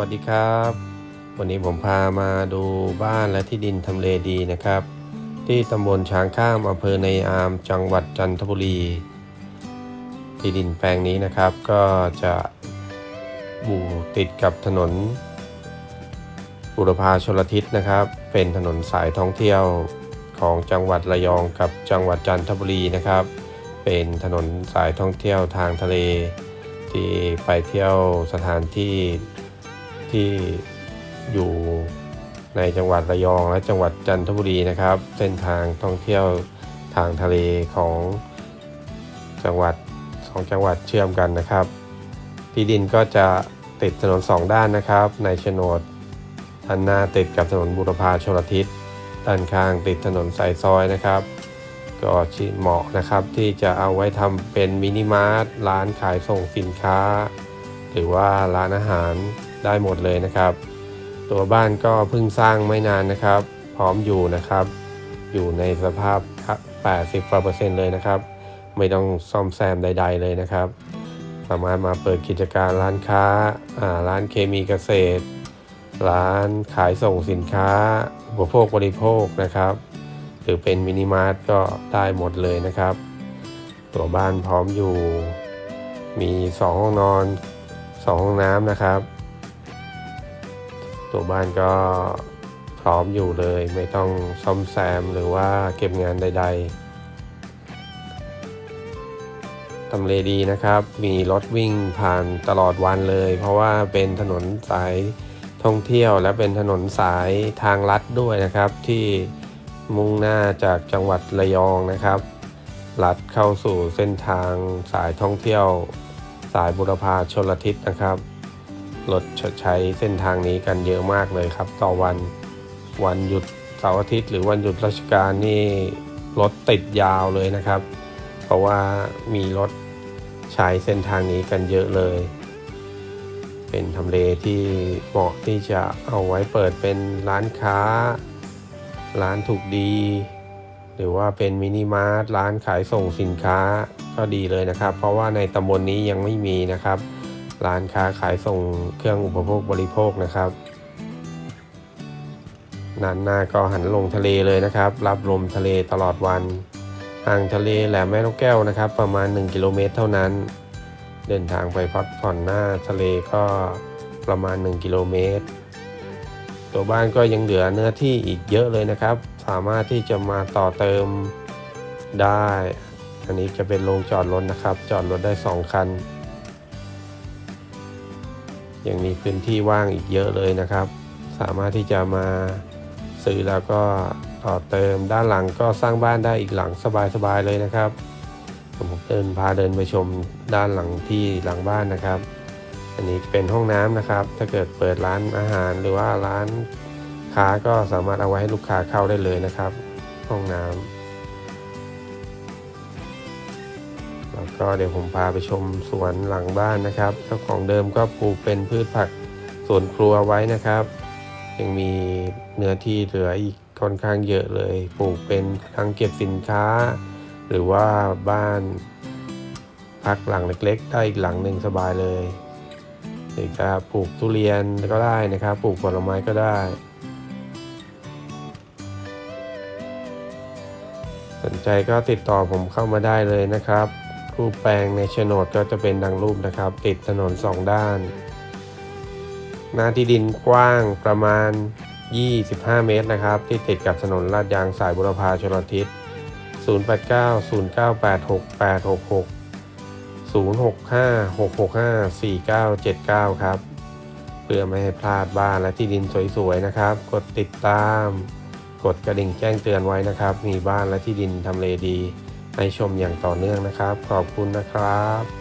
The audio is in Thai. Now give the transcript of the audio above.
วัสดีครับ วันนี้ผมพามาดูบ้านและที่ดินทำเลดีนะครับ ที่ตำบลช้างข้ามอำเภอในอามจังหวัดจันทบุรี ที่ดินแปลงนี้นะครับก็จะอยู่ติดกับถนนบุรพาชลทิศนะครับ เป็นถนนสายท่องเที่ยวของจังหวัดระยองกับจังหวัดจันทบุรีนะครับ เป็นถนนสายท่องเที่ยวทางทะเล ที่ไปเที่ยวสถานที่ ที่อยู่ในจังหวัดระยองและจังหวัดจันทบุรีนะครับ เส้นทางท่องเที่ยวทางทะเลของจังหวัดสองจังหวัดเชื่อมกันนะครับ ที่ดินก็จะติดถนนสองด้านนะครับ ในโฉนดด้านหน้าติดกับถนนบุรพาชลทิศด้านข้างติดถนนสายซอยนะครับ ก็ชิเหมาะนะครับที่จะเอาไว้ทำเป็นมินิมาร์ทร้านขายส่งสินค้า หรือว่าร้านอาหาร ได้หมดเลยนะครับ ตัวบ้านก็เพิ่งสร้างไม่นานนะครับ พร้อมอยู่นะครับ อยู่ในสภาพ 80กว่าเปอร์เซ็นต์เลยนะครับ ไม่ต้องซ่อมแซมใด ๆ เลยนะครับ สามารถมาเปิดกิจการร้านค้าร้านเคมีเกษตร ร้านขายส่งสินค้าอุปโภคบริโภคนะครับ หรือเป็นมินิมาร์ทก็ได้หมดเลยนะครับ ตัวบ้านพร้อมอยู่มี 2 ห้องนอน 2 ห้องน้ำนะครับ ตัวบ้านก็พร้อมอยู่เลยไม่ต้องซ่อมแซมหรือว่าเก็บงานใด ๆทำเลดีนะครับ มีรถวิ่งผ่านตลอดวันเลย เพราะว่าเป็นถนนสายท่องเที่ยวและเป็นถนนสายทางลัดด้วยนะครับ ที่มุ่งหน้าจากจังหวัดระยองนะครับ ลัดเข้าสู่เส้นทางสายท่องเที่ยว สายบุรพาชลทิศนะครับ รถใช้เส้นทางนี้กันเยอะมากเลยครับ ต่อวันวันหยุดเสาร์อาทิตย์ หรือวันหยุดราชการนี่รถติดยาวเลยนะครับ เพราะว่ามีรถใช้เส้นทางนี้กันเยอะเลย เป็นทำเลที่เหมาะที่จะเอาไว้เปิดเป็นร้านค้า ร้านถูกดี หรือว่าเป็นมินิมาร์ทร้านขายส่งสินค้าก็ดีเลยนะครับ เพราะว่าในตำบลนนี้ยังไม่มีนะครับ ร้านค้าขายส่งเครื่องอุปโภคบริโภคนะครับนันหน้าก็หันลงทะเลเลยนะครับ รับลมทะเลตลอดวันห่างทะเลแหลมแม่นกแก้วนะครับ ประมาณ 1 กิโลเมตรเท่านั้น เดินทางไปพักผ่อนหน้าทะเลก็ประมาณ 1 กิโลเมตร ตัวบ้านก็ยังเหลือเนื้อที่อีกเยอะเลยนะครับ สามารถที่จะมาต่อเติมได้ อันนี้จะเป็นโรงจอดรถนะครับ จอดรถได้ 2 คัน ยังมีพื้นที่ว่างอีกเยอะเลยนะครับ สามารถที่จะมาซื้อแล้วก็ต่อเติมด้านหลังก็สร้างบ้านได้อีกหลังสบายๆเลยนะครับผมเดินพาเดินไปชมด้านหลังที่หลังบ้านนะครับ อันนี้เป็นห้องน้ำนะครับ ถ้าเกิดเปิดร้านอาหารหรือว่าร้านค้าก็สามารถเอาไว้ให้ลูกค้าเข้าได้เลยนะครับ ห้องน้ำ แล้วก็เดี๋ยวผมพาไปชมสวนหลังบ้านนะครับเจ้าของเดิมก็ปลูกเป็นพืชผักสวนครัวไว้นะครับ ยังมีเนื้อที่เหลืออีกค่อนข้างเยอะเลย ปลูกเป็นทั้งเก็บสินค้า หรือว่าบ้านพักหลังเล็กๆ ได้อีกหลังหนึ่งสบายเลยหรือจะปลูกทุเรียนก็ได้นะครับ ปลูกผลไม้ก็ได้สนใจก็ติดต่อผมเข้ามาได้เลยนะครับ รูปแปลงในโฉนดก็จะเป็นดังรูปนะครับ ติดถนนสองด้าน หน้าที่ดินกว้างประมาณ 25 เมตรนะครับ ที่ติดกับถนนลาดยางสายบุรพาชลทิศ 089 0986 866 065 665 4979 ครับ เพื่อไม่ให้พลาดบ้านและที่ดินสวยๆนะครับ กดติดตาม กดกระดิ่งแจ้งเตือนไว้นะครับ มีบ้านและที่ดินทำเลดี ให้ชมอย่างต่อเนื่องนะครับ ขอบคุณนะครับ